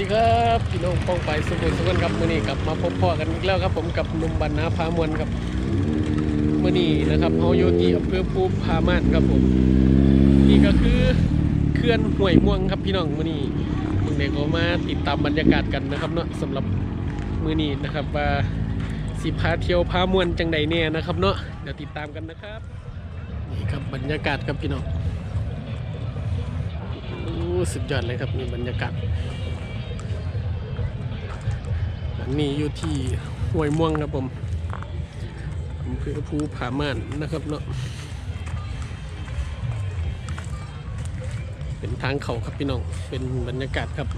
ดีครับพี่น้องป้องไปสุขุมสุขนครับมื่อนี้กลับมาพบพ่อกันอีกแล้วครับ ผมกับนุ่มบรรณาพามวลครับมื่อนี้นะครับเฮาอยู่ที่อำเภอภูพามานครับผมนี่ก็คือเขื่อนห้วยม่วงครับพี่น้องมื่อนี้มึงเด็กก็มาติดตามบรรยากาศกันนะครับเนาะสำหรับมื่อนี้นะครับว่าสิพาเที่ยวพามวลจังใดเนี่ยนะครับเนาะเดี๋ยวติดตามกันนะครับนี่ครับบรรยากาศครับพี่น้องโอ้สุดยอดเลยครับนี่บรรยากาศ นนี้อยู่ที่ห้วยม่วงครับผมอำเภอภูผาม่านนะครับเนาะเป็นทางเขาครับพี่น้อง เป็นบรรยากาศครับ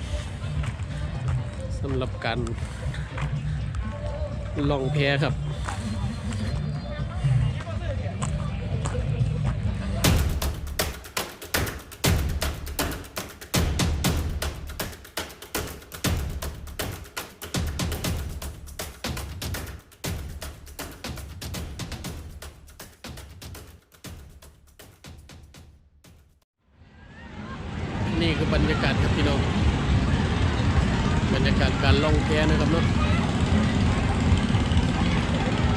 สำหรับการล่องแพครับ คือบรรยากาศครับพี่น้องบรรยากาศการล่องแพนะครับเนาะ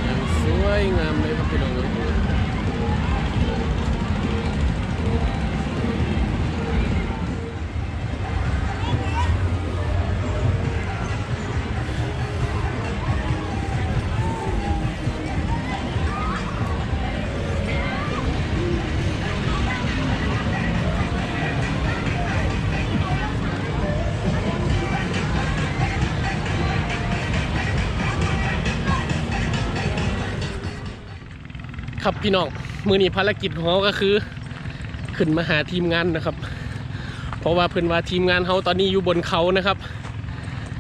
อย่างสวยงามเลยครับพี่น้อง ครับพี่น้องมือนี้ภารกิจของเขาก็คือ ขึ้นมาหาทีมงานนะครับ เพราะว่าเพื่อนว่าทีมงานเขาตอนนี้อยู่บนเขานะครับ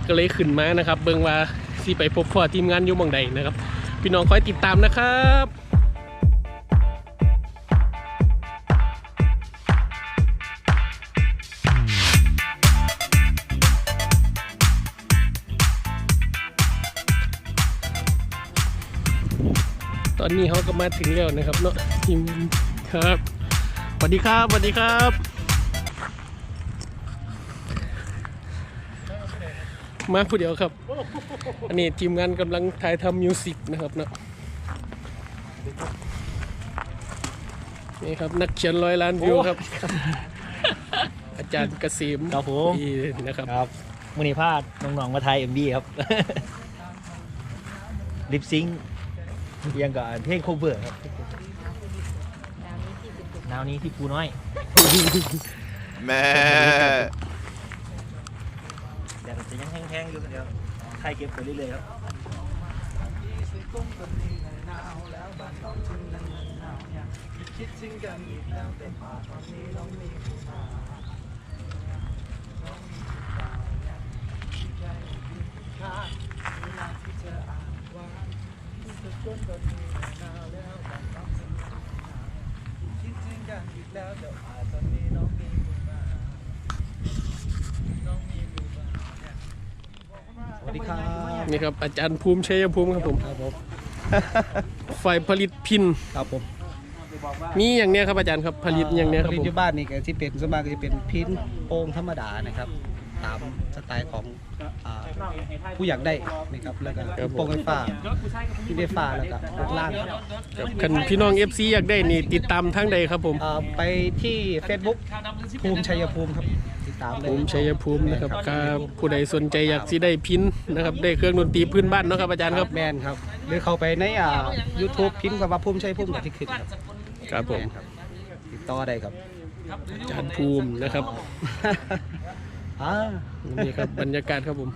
ก็เลยขึ้นมานะครับ เบิ่งว่าสิไปพบพ่อทีมงานอยู่หมองใดนะครับ พี่น้องคอยติดตามนะครับ ตอนนี้เขาก็มาถึงแล้วนะครับเนาะทีมครับสวัสดีครับสวัสดีครับมาผู้เดียวครับ อันนี้ทีมงานกำลังถ่ายทำมิวสิกนะครับเนาะนี่ครับนักเขียนร้อยล้านวิวครับ อาจารย์เกษมครับผมอีนะครับครับมือนีพลาดน้องๆมาไทยเอ็มบีครับ ลิปซิง ยังกับเพลงโคเวอร์ครับนาวนี้ที่ปูน้อยแม่เดี๋ยวจะยังแห้งๆอยู่เดี๋ยวไทยเก็บไปเรื่อยๆครับ สวัสดีครับนี่ครับอาจารย์ภูมิชัยภูมิครับผมครับผมฝ่ายผลิตพินครับผมมีอย่างเนี้ยครับอาจารย์ครับผลิตอย่างเนี้ยครับผลิผตม อยู่บ้านนี่ก็ที่เป็นสวนมากก็จะเป็นพินโป่งธรรมดานะครับ ตามสไตล์ของอ่า ผู้อยากได้นะครับแล้วก็โป่งไฟฟ้าพินไฟฟ้าแล้วก็รถล่างครับครับคันพี่น้อง FC อยากได้นี่ติดตามทางใดครับผม อ่าไปที่ Facebook ภูมิชัยภูมิครับติดตามเลยภูมิชัยภูมินะครับก็ผู้ใดสนใจอยากสิได้พินนะครับได้เครื่องดนตรีพื้นบ้านเนาะครับอาจารย์ครับแมนครับ หรือเข้าไปในอ่า YouTube พิมพ์คำว่าภูมิชัยภูมิกับที่ขึ้นครับครับผมแนครับติดต่อได้ครับ อาจารย์ภูมินะครับอ่า นี่ครับบรรยากาศครับผม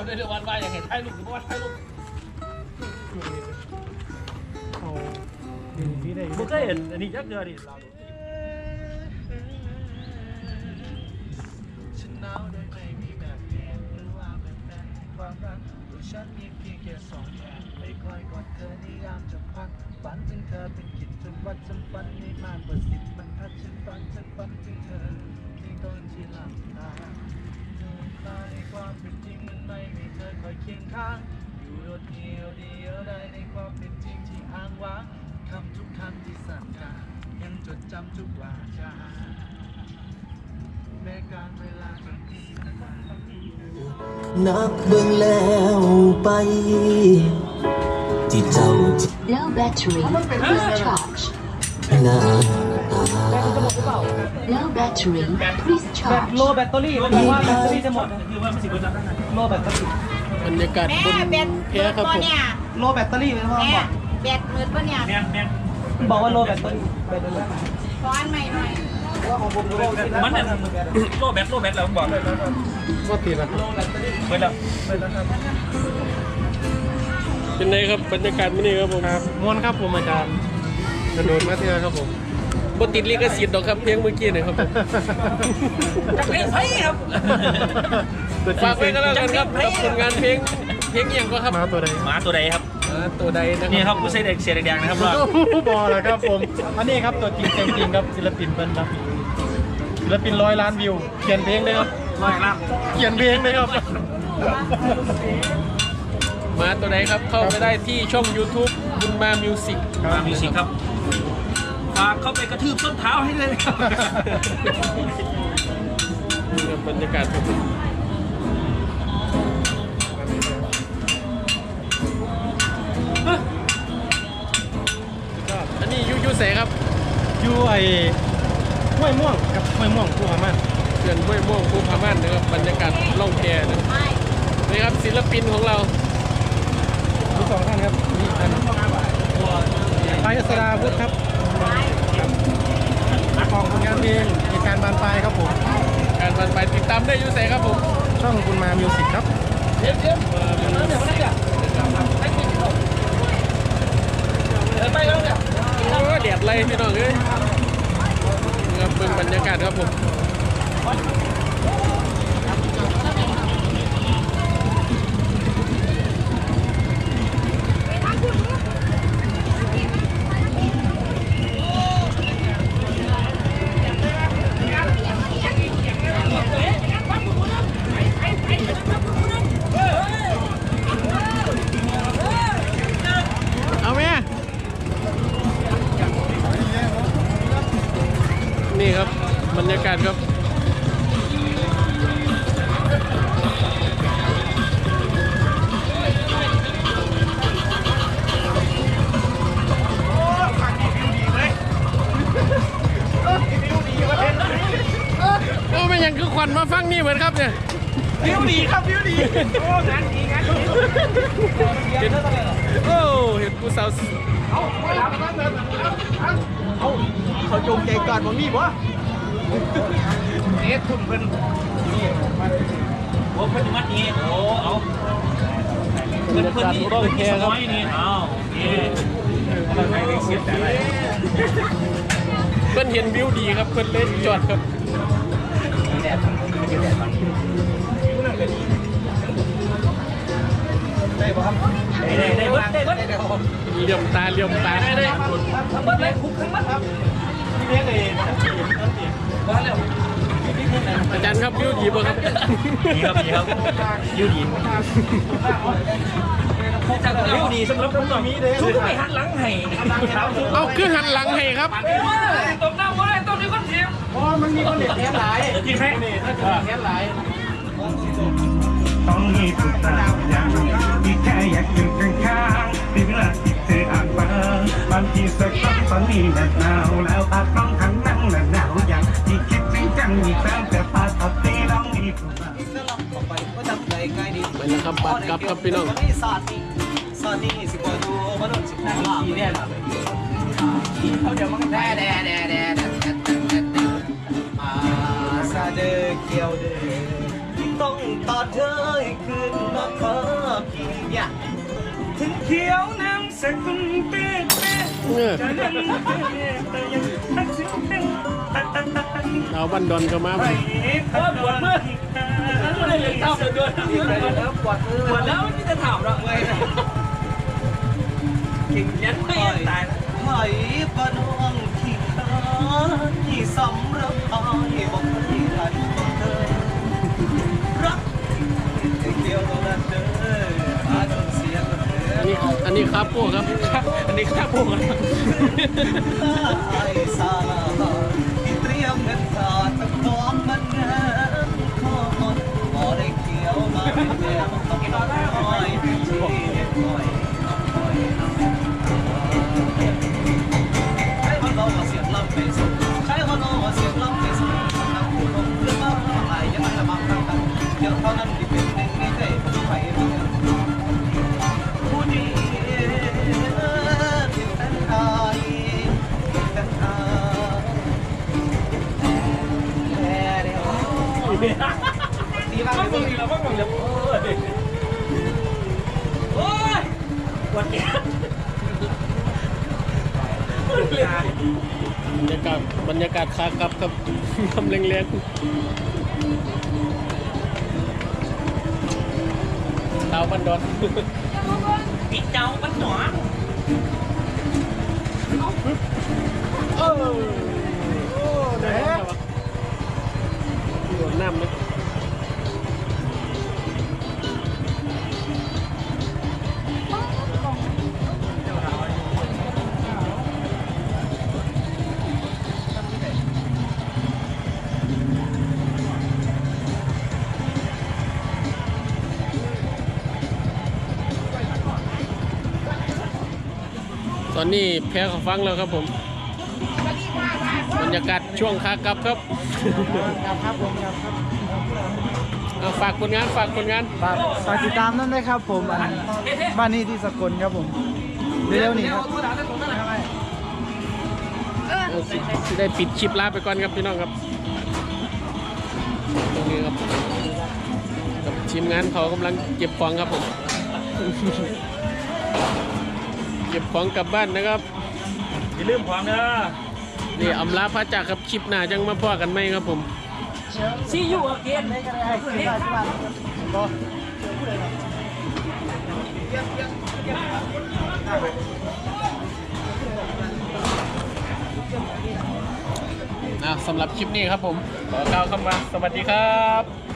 เราได้เรื่องวันว่าอย่างเห็นไทยลูกหรือว่าไทยลูกผมก็เห็นอันนี้ยักษ์เดือดิเราฉันหนาวโดยไม่มีแบบเปลี่ยนหรือว่าเป็นแฟนความรักตัวฉันมีเพียงแค่สองแขนไม่ค่อยกอดเธอในยามจะพักฝันถึงเธอเป็นกิจวัตรฉันฝันในมากกว่าสิบมันพัดฉันฝันฉันฝันถึงเธอในตอนที่หลับตา เธอตาในความเป็นจริงมันไม่มีเธอคอยเคียงข้าง อยู่โดดเดียวเดียวได้ในความเป็นจริงที่อ้างว้างคำทุกคำที่สั่งการยังจดจำทุกวาจาแม้การเวลาจะเปลี่ยนไปนับเบิ่งแล้วไป ที่เจ้า Low battery. Please charge. หน้า Low battery. Please แบบ charge. โลแบตเตอรี่มันบอกว่าแบตเตอรี่จะหมดคือว่ามันสิบวันแล้วนั่นน่ะโลแบตเตอรี่บรรยากาศบนแม่แพเบ็ดครับมืดผมเนี่ยโลแบตเตอรี่เป็นว่าแม่บอกเบ็ดมืดปะเนี่ยแม่นแม่นบอกว่าโลแบตเตอรี่แบตเตอรี่ร้อนใหม่หน่อยว่าของผมโลที่มันเนี่ยโลแบตโลแบตแล้วผมบอกว่าตีละเปิดแล้วเป็นไงครับบรรยากาศมื้อนี้ครับผมครับมวนครับผมอาจารย์กระโดดมาเทือครับผม บ่ติดลิขสิทธิ์ดอกครับเพลงเมื่อกี้เนะครับผมจักเพลงไผครับฝากไว้ก็แล้วกันครับกับผลงานเพลงเพลงอหย่างก็ครับมาตัวใดหมาตัวใดครับ อ่าตัวใดนะนี่คครับรับผู้ใส่เด็กเสียแดงๆนะครับว่าบอแล้วครับผม อันนี้ครับตัวจริงเสียงจริงครับศิลปินเพิ่นครับศิลปินร้อยล้านวิว เขียนเพลงเลยครับ ร้อยล้านเขียนเพลงเลยครับ มาตัวใดครับเข้าไปได้ที่ช่อง YouTube บุญมามิวสิกมามิวสิกครับ ฝากเข้าไปกระทืบส้นเท้าให้เลยครับนี่ครับ บรรยากาศครับผมอันนี้ยูยูเสครับอยู่ไอ้ห้วยม่วงครับห้วยม่วงผู้พามันเขื่อนห้วยม่วงภูพาม่านนะครับบรรยากาศล่องแพนะนี่ครับศิลปินของเรามีสองท่านครับมีท่านไปอัสราวุฒิครับ ของผลงานเพลงเหตุการณ์บานปลายครับผม การบันไปติดตามได้ยูเสครับผมช่องคุณมามิวสิกครับโอ้แดดไรพี่น้องเอ้ยนี่ครับเบิ่งบรรยากาศครับผมเอาไหมนี่ครับ บรรยากาศครับโอ้ไม่ยังคือควันมาฟังนี่เหมือนครับเนี่ยวิวดีครับวิวดีโอ้งานดีงานดีเห็นโอ้เห็นผู้สาวเขาจงใจก่อนบ่มีบ่ เอ๊ะคุณเพิ่นโอ้เพิ่นมัดนี้โอ้เอาเพิ่นเพิ่นนี่เพิ่นนี่น้อยนี่อ้าวนี่เราใครได้เสียแต่อะไรเพิ่นเห็นวิวดีครับเพิ่นเลยจอดครับได้ได้ได้เบิดได้เบิดเหลี่ยมตาเหลี่ยมตาได้ได้ทั้งเบิดเลยคุกทั้งเบิดครับนี่เรียกเองว่าแล้ว อาจารย์ครับวิวดีบ่ครับดีครับดีครับยูดียูดีสำหรับผมหน่อยทุกไปหันหลังให้เอาคือหันหลังให้ครับตบหน้าว่าได้ตบนี้คนเทียมเพราะมันมีคนเด็ดแทนหลายจริงไหมแทนหลายต้องมีทุกอย่างที่แค่อยากอยู่ข้างๆในเวลาที่เธออ่านมาบางทีสักครั้งตอนนี้หนักหนาว ไปแล้วครับบัตรกลับครับพี่น้องซานี่ซานี่สิบวันดูมนุษย์สิบวันลาอีเนี่ยเขาเดี๋ยวมันแด่แด่แด่แด่มาซาเดเกียวเดต้องตอดเธอให้คืนมาขอพี่เนี่ยถึงเขียวน้ำสักคุณเป๊ะเป๊ะเออจะยังแต่ยัง เอาบันดอนก็มาไปเพิ่มปวดเมื่อไม่ได้เลยเท่าเดินแล้วปวดมือปวดแล้วไม่จะถามหรอกเลยกิ่งยันไม่ตายหอยปะน้องที่ขาที่สำรับอายบอกที่ทันเธอรักเกียวกับนั้นเด้ออาจนเสียกันเด้อันนี้อันนี้ครับพวกครับ อันนี้ข้าพวกอะไบรรยากาศคากลับครับทำแรงๆดาวบันดอนปิดเจ้ามันหนอเออโอ้ได้แล้ววะโดนน้ำเลย อนนี้แพ้เขาฟังแล้วครับผม บรรยากาศช่วงขากลับครับครับครับผมครับครับเอาฝากผลงานฝากผลงานฝากฝากติดตามนั่นด้วยครับผมอันบ้านนี้ที่สกลครับผมเร็วๆนี้ครับเอาสิสิได้ปิดคลิปลาไปก่อนครับพี่น้องครับตรงนี้ครับกับทีมงานเขากำลังเก็บของครับผม เก็บของกลับบ้านนะครับ อย่าลืมความเด้อนี่อำลาพระจักรครับคลิปหน้าจังมาพ่อกันไหมครับผมซียูอเกนอะสำหรับคลิปนี้ครับผมขอกล่าวคำว่าสวัสดีครับ